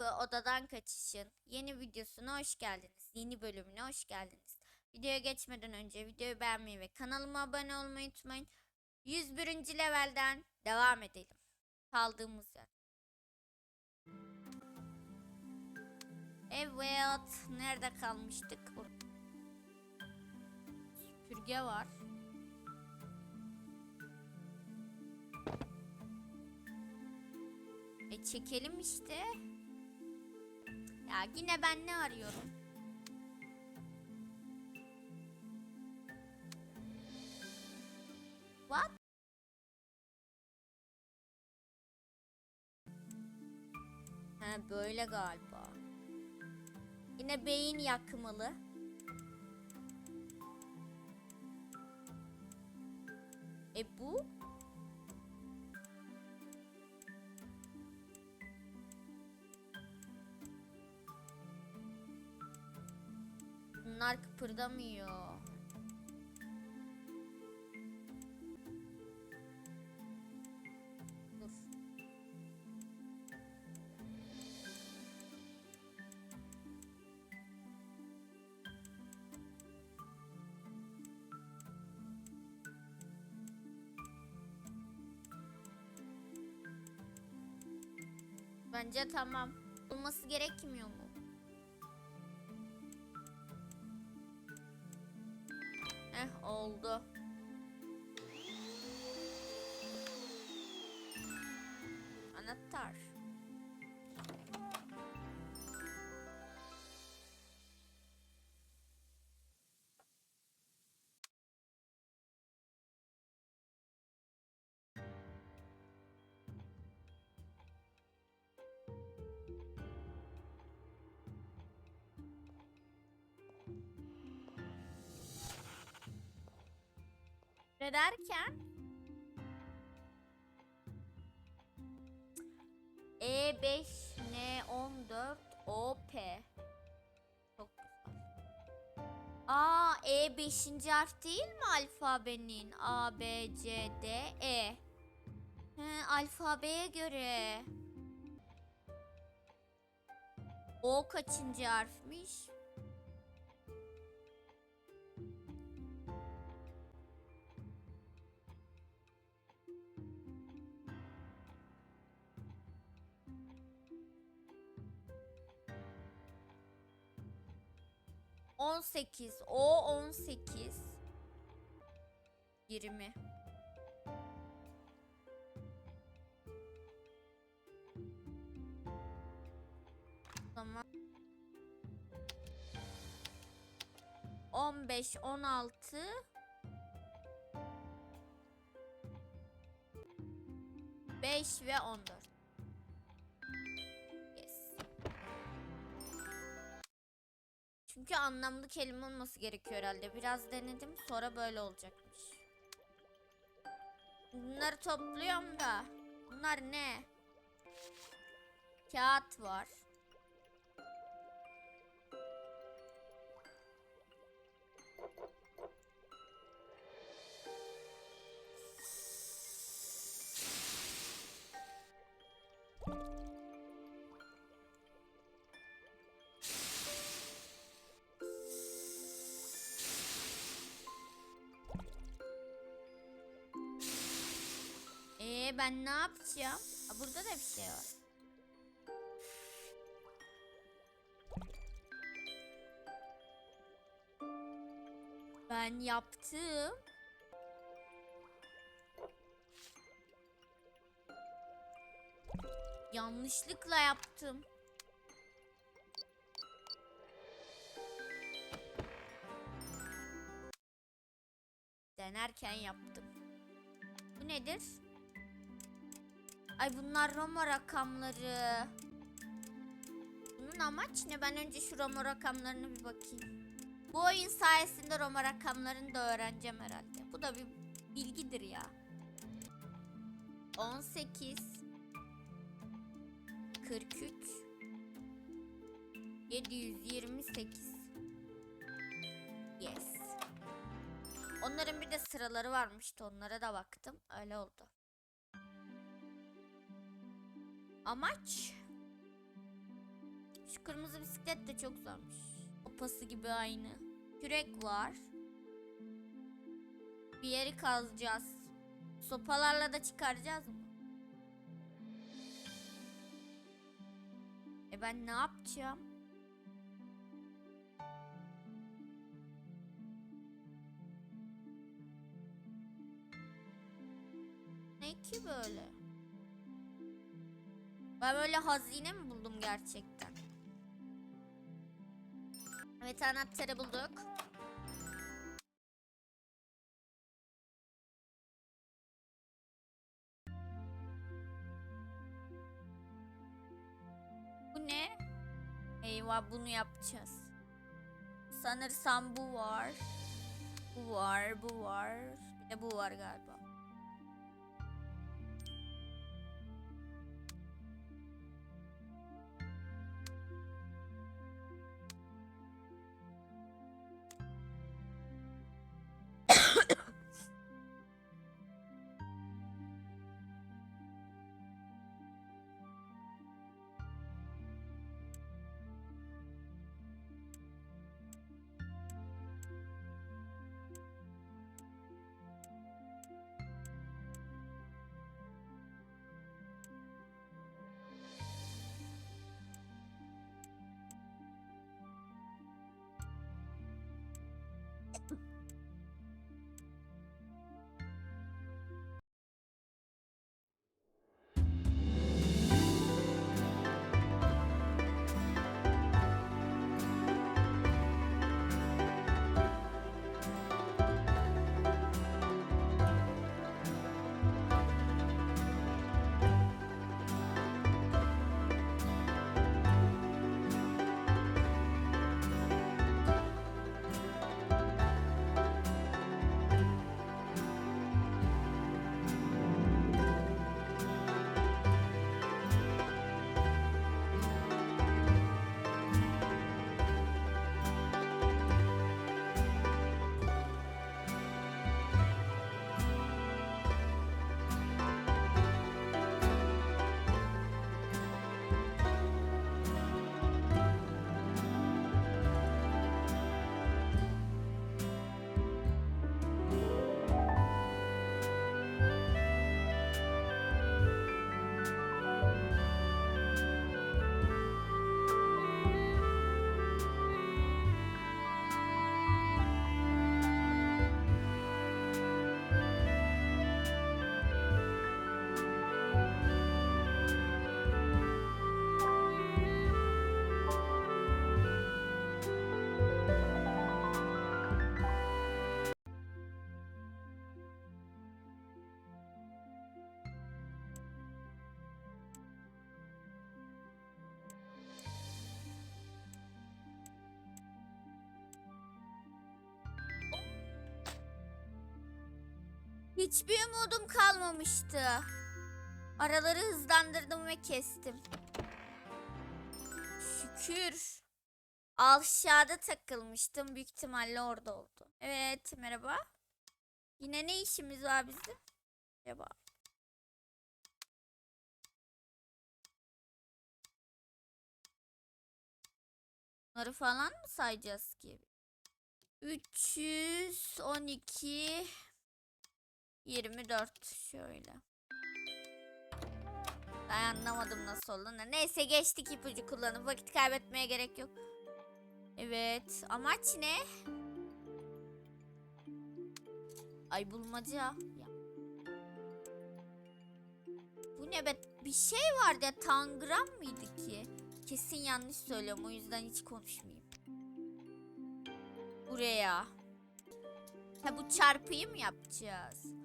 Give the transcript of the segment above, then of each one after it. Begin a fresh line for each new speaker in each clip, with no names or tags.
Odadan Kaçış'ın yeni videosuna hoş geldiniz. Yeni bölümüne hoş geldiniz. Videoya geçmeden önce videoyu beğenmeyi ve kanalıma abone olmayı unutmayın. 101. levelden devam edelim. Kaldığımız yer. Evet, nerede kalmıştık? Süpürge var. E çekelim işte. Ya yine ben ne arıyorum? What? Ha böyle galiba. Yine beyin yakmalı. E bu? Kıpırdamıyor. Bence tamam. Olması gerekmiyor mu? Heh oldu. Anahtar. Ne derken? E5 N14 OP. Çok güzel. Aa E 5. harf değil mi alfabenin? A B C D E. He, alfabeye göre. O kaçıncı harfmiş? 18. O 18. 20. Tamam. 15 16 5 ve 14. Çünkü anlamlı kelime olması gerekiyor herhalde. Biraz denedim sonra böyle olacakmış. Bunları topluyorum da. Bunlar ne? Kağıt var. Ben ne yapacağım? Aa, burada da bir şey var. Ben yaptım. Yanlışlıkla yaptım. Denerken yaptım. Bu nedir? Ay bunlar Roma rakamları. Bunun amaç ne? Ben önce şu Roma rakamlarına bir bakayım. Bu oyun sayesinde Roma rakamlarını da öğreneceğim herhalde. Bu da bir bilgidir ya. 18 43 728 Yes. Onların bir de sıraları varmıştı. Onlara da baktım. Öyle oldu. Amaç Şu kırmızı bisiklet de çok zormuş. Opası gibi aynı. Kürek var. Bir yeri kazacağız. Sopalarla da çıkaracağız mı? E ben ne yapacağım? Ben böyle hazine mi buldum gerçekten? Evet anahtarı bulduk. Bu ne? Eyvah bunu yapacağız. Sanırsam bu var. Bu var, bu var. Bir de bu var galiba. Hiçbir umudum kalmamıştı. Araları hızlandırdım ve kestim. Şükür. Aşağıda takılmıştım. Büyük ihtimalle orada oldu. Evet merhaba. Yine ne işimiz var bizim? Acaba. Bunları falan mı sayacağız ki? 312 24 şöyle. Ben anlamadım nasıl olduğunu. Neyse geçtik ipucu kullanıp vakit kaybetmeye gerek yok. Evet amaç ne? Ay bulmaca. Ya. Bu ne be? Bir şey vardı ya tangram mıydı ki? Kesin yanlış söylüyorum o yüzden hiç konuşmayayım. Buraya. Ha bu çarpıyı mı yapacağız?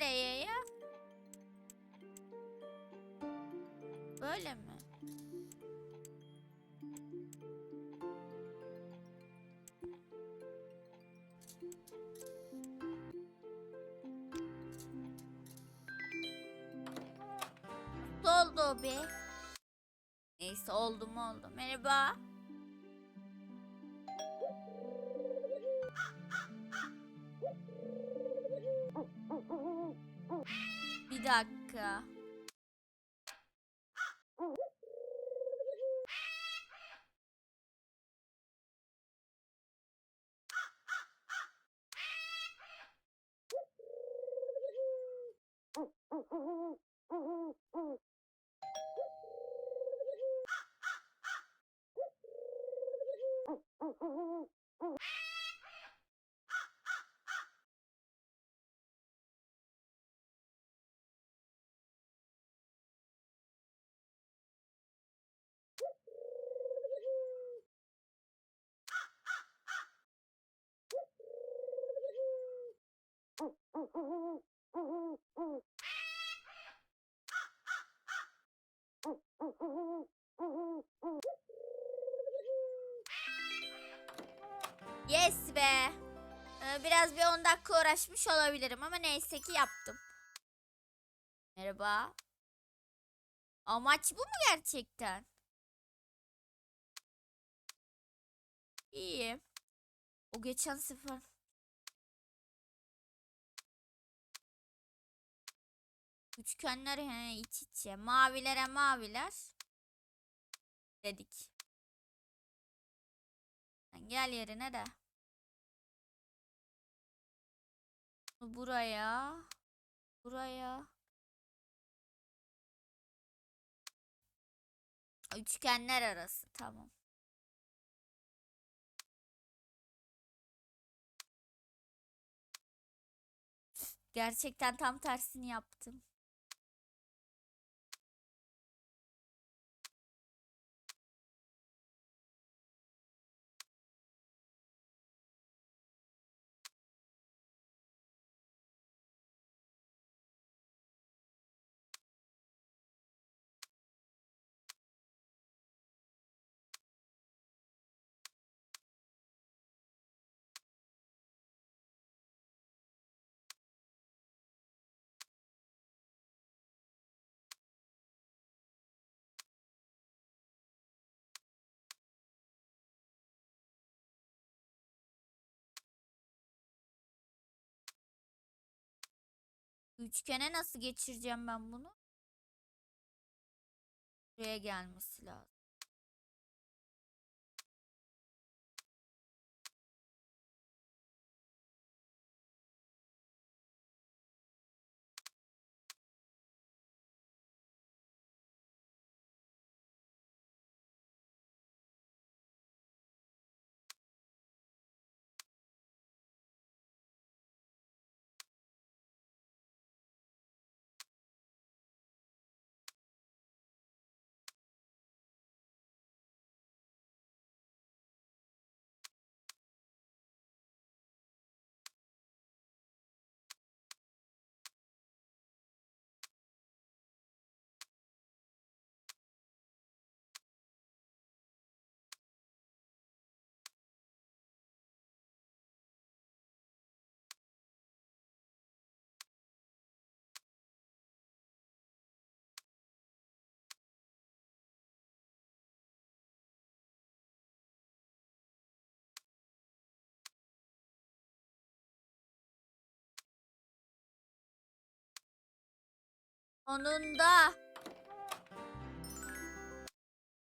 Nereye ya? Böyle mi? Nasıl oldu o be? Neyse oldu mu oldu. Merhaba. Dakika. Yes be. Ee, Biraz bir 10 dakika uğraşmış olabilirim ama neyse ki yaptım. Merhaba. Amaç bu mu gerçekten? İyi. O geçen sefer. Üçgenler he, iç içe. Mavilere maviler. Dedik. Sen gel yerine de. Buraya. Buraya. Üçgenler arası tamam. Gerçekten tam tersini yaptım. Üçgene nasıl geçireceğim ben bunu? Buraya gelmesi lazım. Onun da.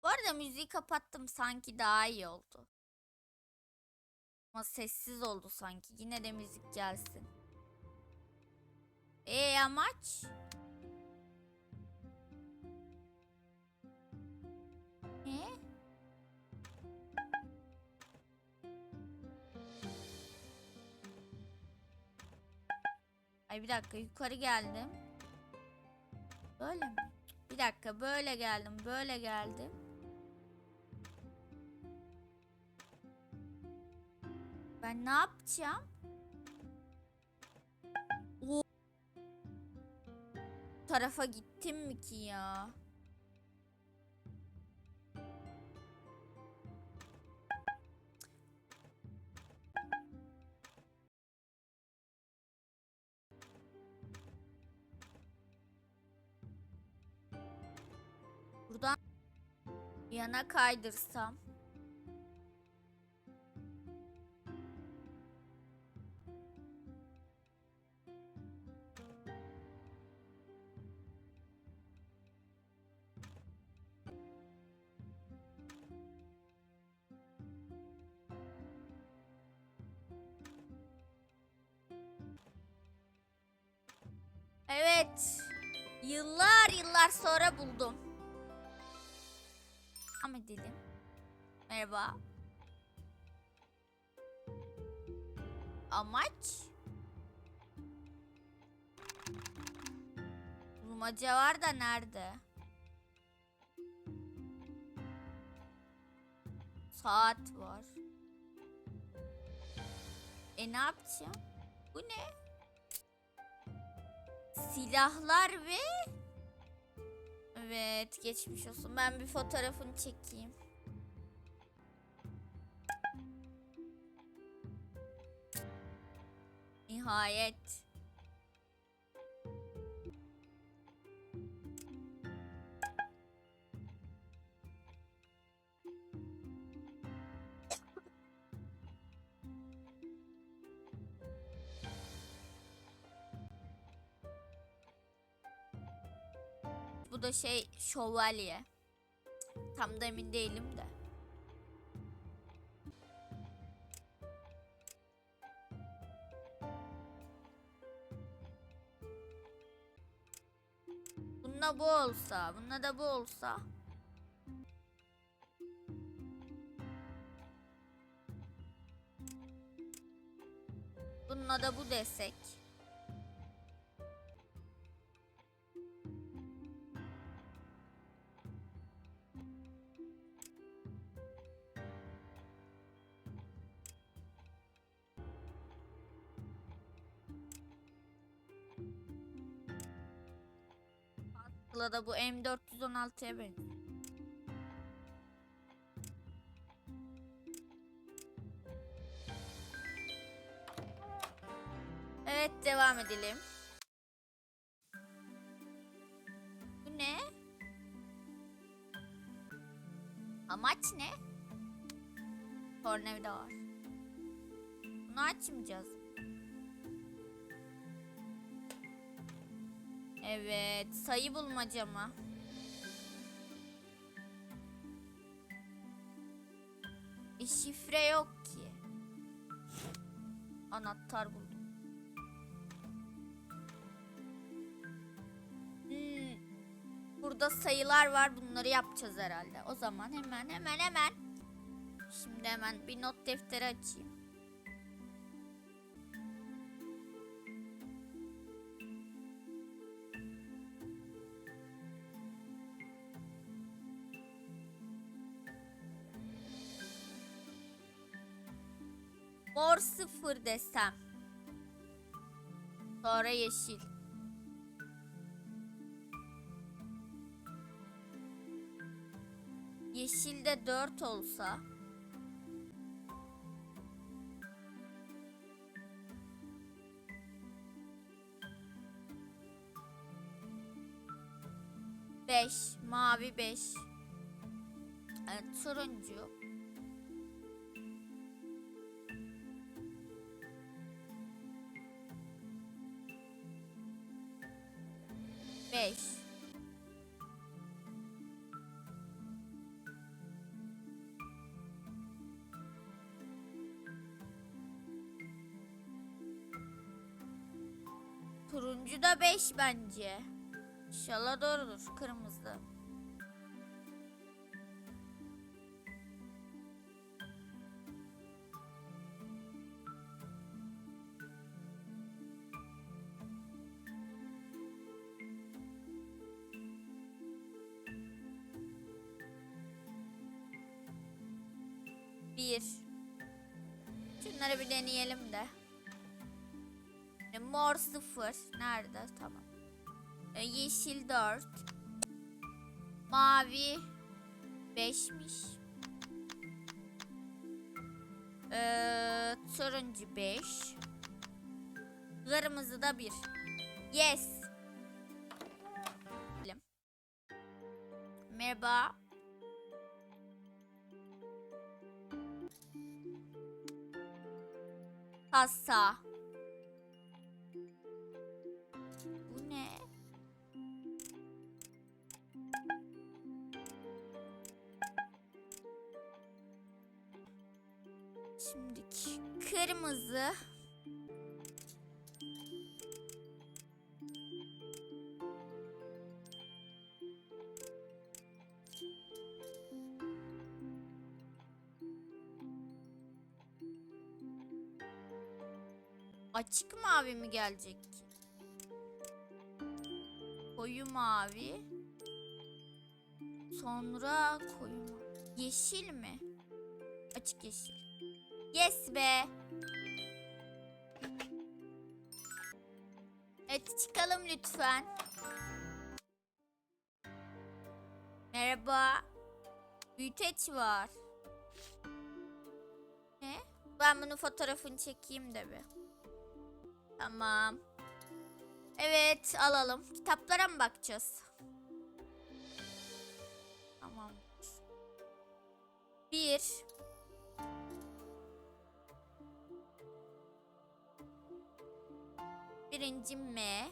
Bu arada müziği kapattım sanki daha iyi oldu. Ama sessiz oldu sanki. Yine de müzik gelsin. E amaç? Ne? Ay bir dakika yukarı geldim. Böyle mi? Bir dakika böyle geldim böyle geldim. Ben ne yapacağım? O tarafa gittim mi ki ya? Yana kaydırsam. Evet. Yıllar yıllar sonra buldum. Edelim. Merhaba. Amaç? Bulmaca var da nerede? Saat var. E ne yapacağım? Bu ne? Silahlar ve Evet geçmiş olsun. Ben bir fotoğrafını çekeyim. Nihayet. Da şey şövalye. Tam da emin değilim de. Bununla bu olsa, bununla da bu olsa. Bununla da bu desek. Da bu M416'ya benziyor. Evet devam edelim. Bu ne? Amaç ne? Tornavida var. Bunu açmayacağız. Evet, sayı bulmaca mı? E şifre yok ki. Anahtar buldum. Hmm, Burada sayılar var. Bunları yapacağız herhalde. O zaman hemen hemen hemen. Şimdi hemen bir not defteri açayım. Mor sıfır desem. Sonra yeşil. Yeşilde 4 olsa. Beş, mavi beş. Evet, turuncu. Turuncu da 5 bence. İnşallah doğrudur. Kırmızı. Bir. Şunları bir deneyelim de. E, Mor sıfır. Nerede? Tamam. E, yeşil 4. Mavi 5'miş. Ee, turuncu 5. Kırmızı da 1. Yes. Merhaba. Pasta. Kırmızı. Açık mavi mi gelecek? Koyu mavi. Sonra koyu mavi. Yeşil mi? Açık yeşil. Yes be. Lütfen. Merhaba. Büyüteç var. Ne? Ben bunun fotoğrafını çekeyim de bir. Tamam. Evet alalım. Kitaplara mı bakacağız? Tamam. Bir. Birinci M.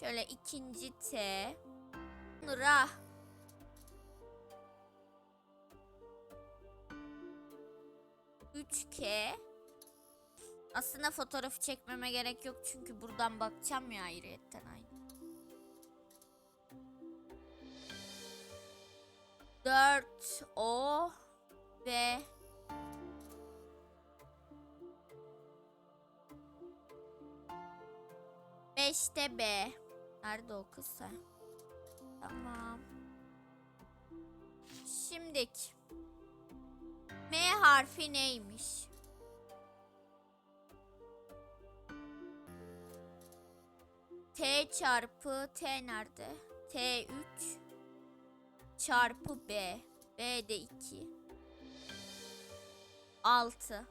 Şöyle ikinci T. Nura. Üç K. Aslında fotoğrafı çekmeme gerek yok çünkü buradan bakacağım ya ayrıyetten aynı. Dört O ve Beşte B. Nerede o kısa? Tamam. Şimdik. M harfi neymiş? T çarpı T nerede? T3 çarpı B. B de 2. 6.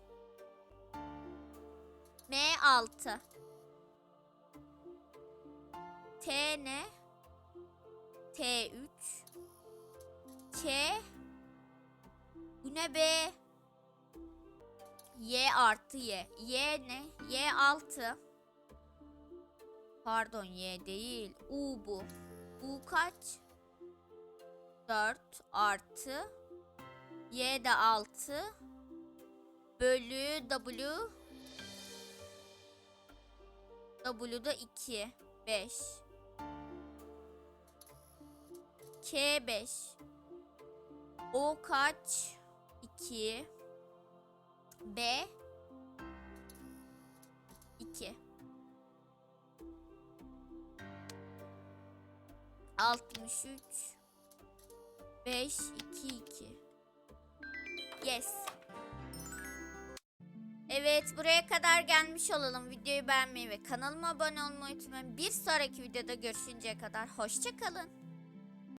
M 6. T ne? T3 K Bu ne be? Y artı Y. Y ne? Y 6. Pardon Y değil. U bu. U kaç? 4 artı Y de 6 bölü W W da 2 5 K 5 O kaç? 2 B 2 63 5 2 2 Yes. Evet buraya kadar gelmiş olalım. Videoyu beğenmeyi ve kanalıma abone olmayı unutmayın. Bir sonraki videoda görüşünceye kadar hoşçakalın.